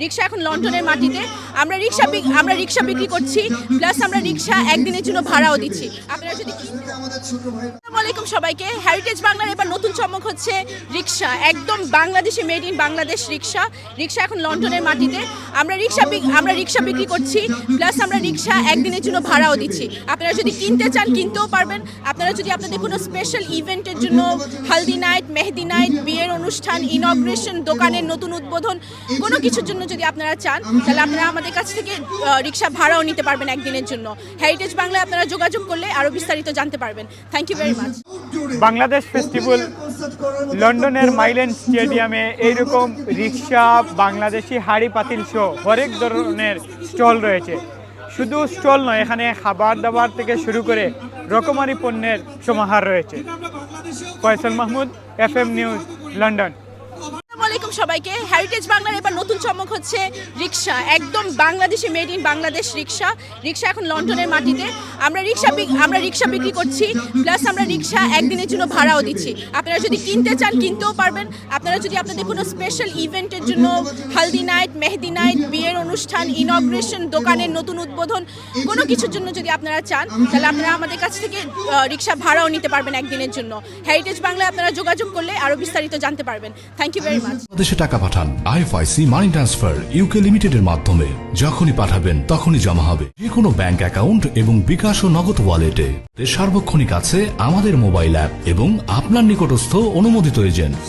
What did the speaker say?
রিক্সা এখন লন্ডনের মাটিতে। আমরা রিক্সা আমরা রিক্সা বিক্রি করছি প্লাস আমরা রিক্সা একদিনের জন্য ভাড়াও দিচ্ছি। আপনারা যদি আলাইকুম সবাইকে। হেরিটেজ বাংলার এবার নতুন চমক হচ্ছে রিক্সা। একদম বাংলাদেশি মেড ইন বাংলাদেশ রিক্সা। রিক্সা এখন লন্ডনের মাটিতে। আমরা রিক্সা আমরা রিক্সা বিক্রি করছি প্লাস আমরা রিক্সা একদিনের জন্য ভাড়াও দিচ্ছি। আপনারা যদি কিনতে চান কিনতেও পারবেন। আপনারা যদি আপনাদের কোনো স্পেশাল ইভেন্টের জন্য হালদি নাইট মেহেদি নাইট বিয়ের অনুষ্ঠান ইনগ্রেশন দোকানের নতুন উদ্বোধন কোনো কিছুর জন্য যদি আপনারা চান তাহলে আপনারা আমাদের কাছ থেকে রিক্সা ভাড়াও নিতে পারবেন একদিনের জন্য। হেরিটেজ বাংলায় আপনারা যোগাযোগ করলে আরও বিস্তারিত জানতে পারবেন। Thank you very much Bangladesh festival লন্ডনের মাইলেন স্টেডিয়ামে এইরকম রিক্সা বাংলাদেশি হাড়ি পাতিল শো হরেক ধরনের স্টল রয়েছে। শুধু স্টল নয়, এখানে খাবার দাবার থেকে শুরু করে রকমারি পণ্যের সমাহার রয়েছে। Faisal Mahmud F M news London আলাইকুম সবাইকে। হেরিটেজ বাংলার এবার নতুন চমক হচ্ছে রিক্সা একদম বাংলাদেশি মেড ইন বাংলাদেশ রিক্সা রিক্সা এখন লন্ডনের মাটিতে। আমরা রিক্সা আমরা রিক্সা বিক্রি করছি প্লাস আমরা রিক্সা একদিনের জন্য ভাড়াও দিচ্ছি। আপনারা যদি কিনতে চান, কিনতেও পারবেন। আপনারা যদি আপনাদের কোনো স্পেশাল ইভেন্টের জন্য হালদি নাইট মেহেদি নাইট বিয়ের অনুষ্ঠান ইনগ্রেশন দোকানের নতুন উদ্বোধন, কোনো কিছুর জন্য যদি আপনারা চান, তাহলে আপনারা আমাদের কাছ থেকে রিক্সা ভাড়াও নিতে পারবেন একদিনের জন্য। হেরিটেজ বাংলায় আপনারা যোগাযোগ করলে আরও বিস্তারিত জানতে পারবেন। থ্যাংক ইউ ভেরি মাচ বাংলাদেশে টাকা পাঠান। আইএফআইসি মানি ট্রান্সফার ইউকে লিমিটেডের মাধ্যমে। যখনই পাঠাবেন, তখনই জমা হবে। যে কোনো ব্যাংক অ্যাকাউন্ট এবং বিকাশ ও নগদ ওয়ালেটে সার্বক্ষণিক আছে আমাদের মোবাইল অ্যাপ এবং আপনার নিকটস্থ অনুমোদিত এজেন্ট